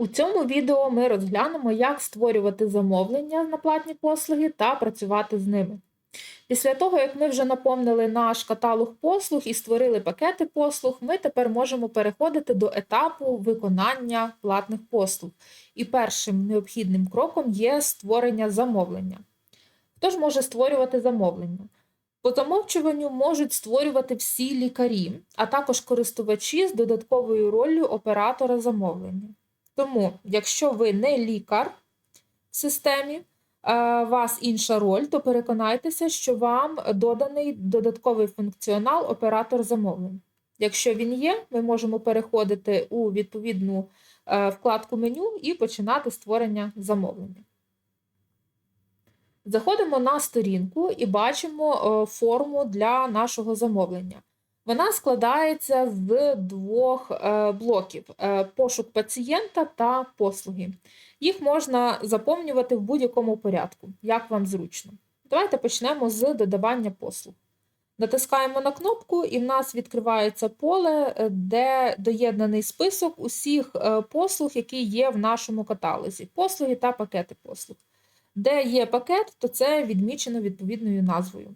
У цьому відео ми розглянемо, як створювати замовлення на платні послуги та працювати з ними. Після того, як ми вже наповнили наш каталог послуг і створили пакети послуг, ми тепер можемо переходити до етапу виконання платних послуг. І першим необхідним кроком є створення замовлення. Хто ж може створювати замовлення? По замовчуванню можуть створювати всі лікарі, а також користувачі з додатковою роллю оператора замовлення. Тому, якщо ви не лікар в системі, вас інша роль, то переконайтеся, що вам доданий додатковий функціонал оператор замовлень. Якщо він є, ми можемо переходити у відповідну е, вкладку меню і починати створення замовлення. Заходимо на сторінку і бачимо е, форму для нашого замовлення. Вона складається з двох е, блоків: е, пошук пацієнта та послуги. Їх можна заповнювати в будь-якому порядку, як вам зручно. Давайте почнемо з додавання послуг. Натискаємо на кнопку, і в нас відкривається поле, е, де доєднаний список усіх послуг, які є в нашому каталозі: послуги та пакети послуг. Де є пакет, то це відмічено відповідною назвою.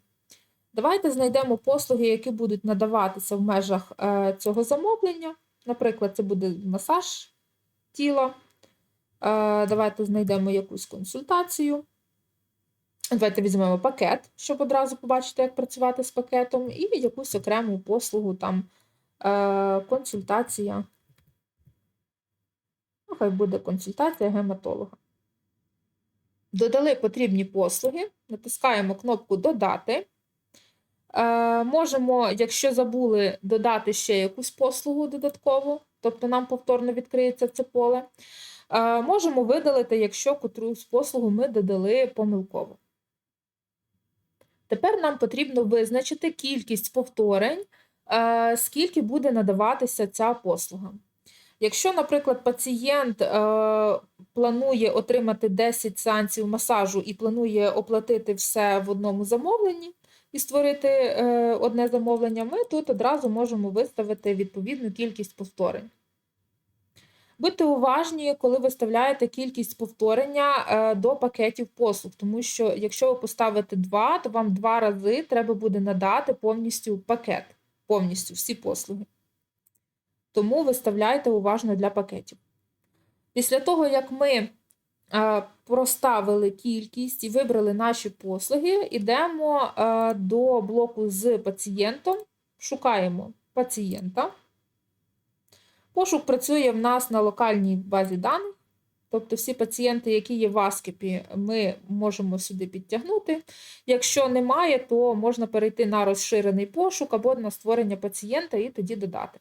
Давайте знайдемо послуги, які будуть надаватися в межах е, цього замовлення. Наприклад, це буде масаж тіла. Е, давайте знайдемо якусь консультацію. Давайте візьмемо пакет, щоб одразу побачити, як працювати з пакетом, і якусь окрему послугу, там е, консультація. Ну, хай буде консультація гематолога. Додали потрібні послуги, натискаємо кнопку Додати. Е, можемо, якщо забули, додати ще якусь послугу додаткову, тобто нам повторно відкриється це поле. Е, можемо видалити, якщо котрусь послугу ми додали помилково. Тепер нам потрібно визначити кількість повторень, е, скільки буде надаватися ця послуга. Якщо, наприклад, пацієнт е, планує отримати 10 сеансів масажу і планує оплатити все в одному замовленні і створити е, одне замовлення, ми тут одразу можемо виставити відповідну кількість повторень. Будьте уважні, коли виставляєте кількість повторення е, до пакетів послуг, тому що якщо ви поставите 2, то вам два рази треба буде надати повністю пакет, повністю всі послуги тому виставляйте уважно для пакетів. Після того, як ми проставили кількість і вибрали наші послуги, йдемо до блоку з пацієнтом, шукаємо пацієнта. Пошук працює в нас на локальній базі даних. Тобто всі пацієнти, які є в Аскіпі, ми можемо сюди підтягнути. Якщо немає, то можна перейти на розширений пошук або на створення пацієнта і тоді додати.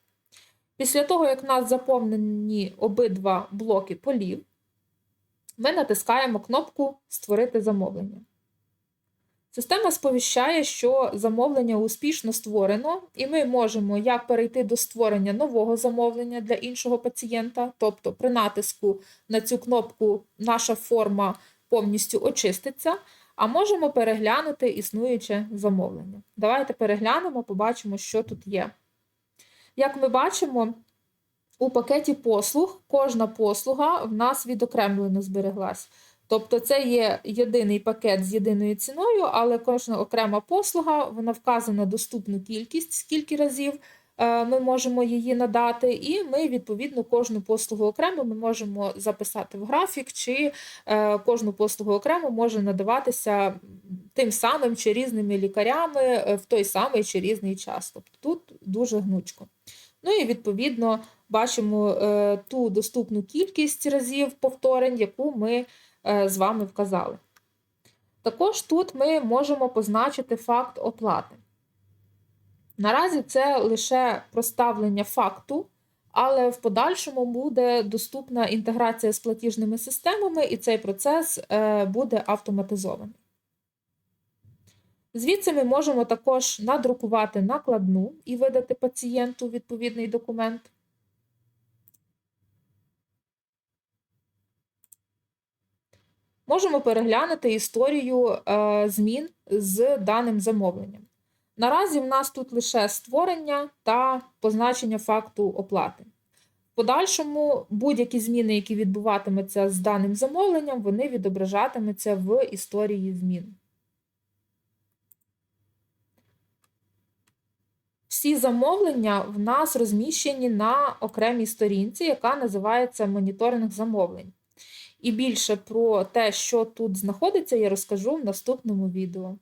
Після того, як у нас заповнені обидва блоки полів, ми натискаємо кнопку Створити замовлення. Система сповіщає, що замовлення успішно створено, і ми можемо як перейти до створення нового замовлення для іншого пацієнта, тобто при натиску на цю кнопку наша форма повністю очиститься, а можемо переглянути існуюче замовлення. Давайте переглянемо, побачимо, що тут є. Як ми бачимо, у пакеті послуг кожна послуга в нас відокремлено збереглась. Тобто це є єдиний пакет з єдиною ціною, але кожна окрема послуга вона вказана доступну кількість, скільки разів е, ми можемо її надати, і ми, відповідно, кожну послугу окремо ми можемо записати в графік, чи е, кожну послугу окремо може надаватися тим самим чи різними лікарями е, в той самий чи різний час. Тобто тут дуже гнучко. Ну і відповідно бачимо е, ту доступну кількість разів повторень, яку ми е, з вами вказали. Також тут ми можемо позначити факт оплати. Наразі це лише проставлення факту, але в подальшому буде доступна інтеграція з платіжними системами, і цей процес е, буде автоматизований. Звідси ми можемо також надрукувати накладну і видати пацієнту відповідний документ. Можемо переглянути історію е, змін з даним замовленням. Наразі в нас тут лише створення та позначення факту оплати. В подальшому будь-які зміни, які відбуватимуться з даним замовленням, вони відображатимуться в історії змін. Всі замовлення в нас розміщені на окремій сторінці, яка називається моніторинг замовлень. І більше про те, що тут знаходиться, я розкажу в наступному відео.